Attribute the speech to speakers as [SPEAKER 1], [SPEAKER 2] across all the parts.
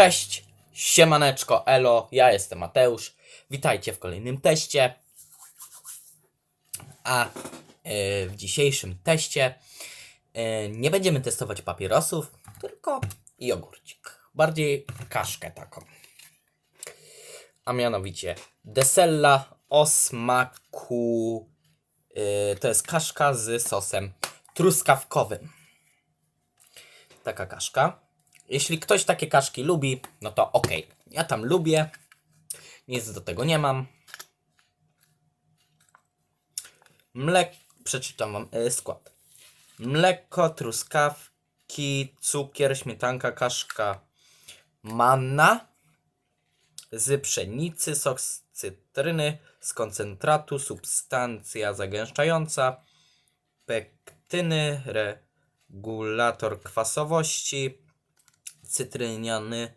[SPEAKER 1] Cześć, siemaneczko, elo, ja jestem Mateusz. Witajcie w kolejnym teście. A e, w dzisiejszym teście e, nie będziemy testować papierosów, tylko jogurcik. Bardziej kaszkę taką. A mianowicie Desella o smaku. e, to jest kaszka z sosem truskawkowym. Taka kaszka. Jeśli ktoś takie kaszki lubi, no to ok. Ja tam lubię. Nic do tego nie mam. Mlek. Przeczytam wam y, skład. Mleko, truskawki, cukier, śmietanka, kaszka manna z pszenicy, sok z cytryny, z koncentratu, substancja zagęszczająca, pektyny, regulator kwasowości, cytryniany,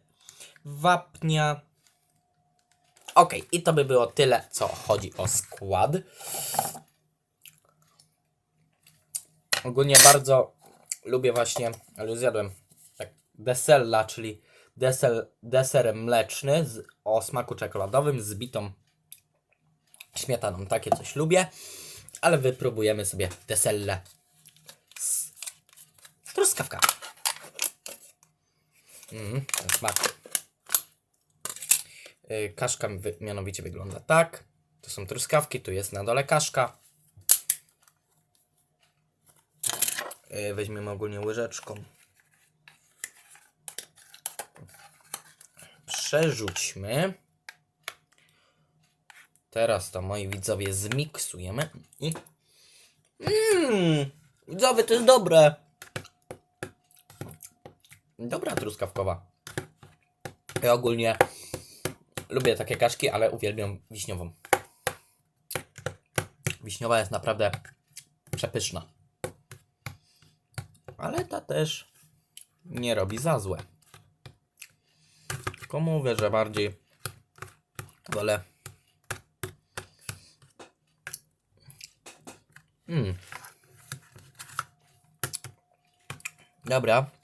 [SPEAKER 1] wapnia. Ok, i to by było tyle, co chodzi o skład. Ogólnie bardzo lubię właśnie, ale już zjadłem tak, desella, czyli desel, deser mleczny z, o smaku czekoladowym z bitą śmietaną. Takie coś lubię, ale wypróbujemy sobie deselle z truskawkami. Mm, smak. Y, Kaszka mianowicie wygląda tak. To są truskawki, tu jest na dole kaszka. Y, Weźmiemy ogólnie łyżeczką. Przerzućmy. Teraz to moi widzowie zmiksujemy i. Mmm! Widzowie, to jest dobre! Dobra truskawkowa. Ja ogólnie lubię takie kaszki, ale uwielbiam wiśniową. Wiśniowa jest naprawdę przepyszna. Ale ta też nie robi za złe. Tylko mówię, że bardziej wolę. Mm. Dobra.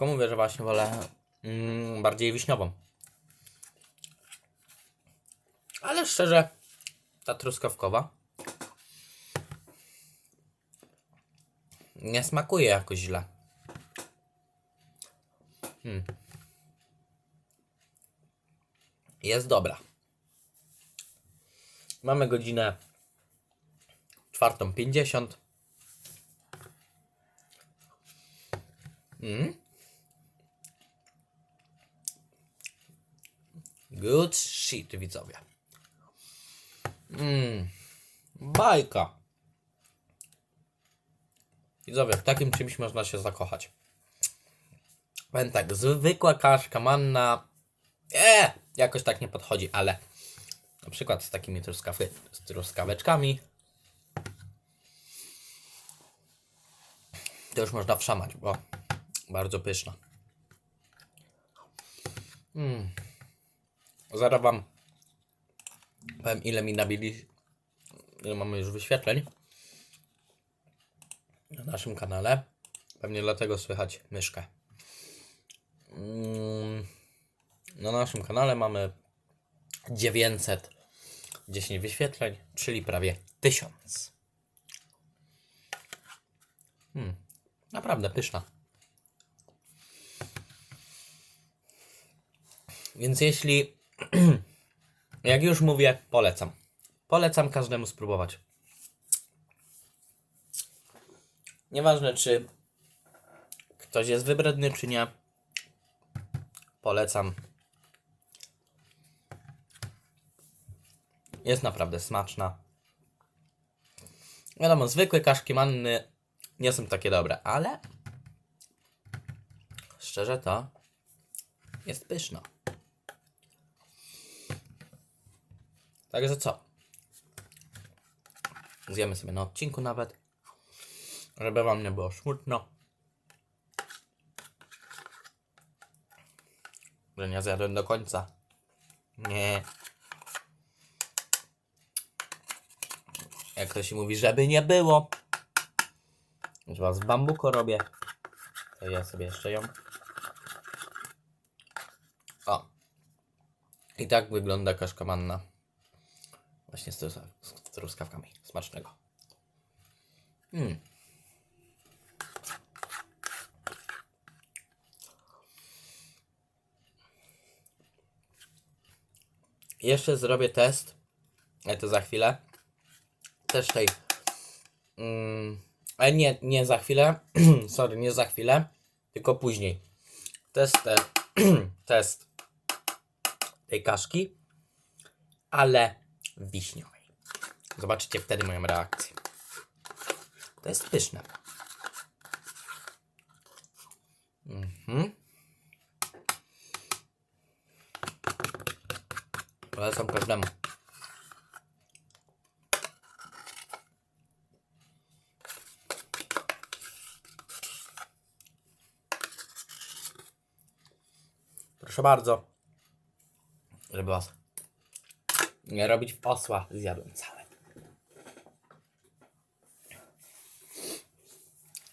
[SPEAKER 1] Tylko mówię, że właśnie wolę mm, bardziej wiśniową. Ale szczerze, ta truskawkowa nie smakuje jakoś źle. Hmm. Jest dobra. Mamy godzinę 4.50. Mm. Good shit, widzowie. Mmm. Bajka. Widzowie, w takim czymś można się zakochać. Powiem tak, zwykła kaszka manna. Eee, jakoś tak nie podchodzi, ale na przykład z takimi truskawy, z truskaweczkami to już można wszamać, bo bardzo pyszna. Mm. Zaraz wam powiem ile mi nabili, ile mamy już wyświetleń na naszym kanale. Pewnie dlatego słychać myszkę. Mm. Na naszym kanale mamy 910 wyświetleń, czyli prawie 1000. Hmm. Naprawdę pyszna. Więc jeśli, jak już mówię, polecam. Polecam każdemu spróbować. Nieważne, czy ktoś jest wybredny, czy nie. Polecam. Jest naprawdę smaczna. Wiadomo, zwykłe kaszki manny nie są takie dobre, ale szczerze to jest pyszna. Także co? Zjemy sobie na odcinku nawet, żeby wam nie było smutno. Że nie zjadłem do końca. Nie. Jak to się mówi, żeby nie było. Was z bambuko robię. To ja sobie jeszcze ją I tak wygląda kaszka manna. Właśnie z, z truskawkami. Smacznego. Mm. Jeszcze zrobię test, to za chwilę. Też tej. Mm, ale nie, nie za chwilę. Sorry, nie za chwilę, tylko później. Test, te, test tej kaszki, ale wiśniowej. Zobaczycie wtedy moją reakcję. To jest pyszne. Mhm. Polecam każdemu. Proszę bardzo. Żeby was nie robić w osła, zjadłem całe.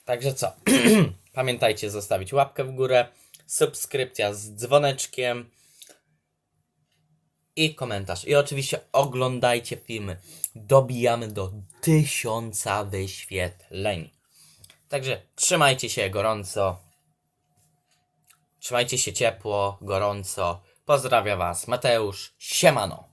[SPEAKER 1] Także co? Pamiętajcie zostawić łapkę w górę, subskrypcja z dzwoneczkiem i komentarz. I oczywiście oglądajcie filmy. Dobijamy do tysiąca wyświetleń. Także trzymajcie się gorąco. Trzymajcie się ciepło, gorąco. Pozdrawiam Was, Mateusz. Siemano.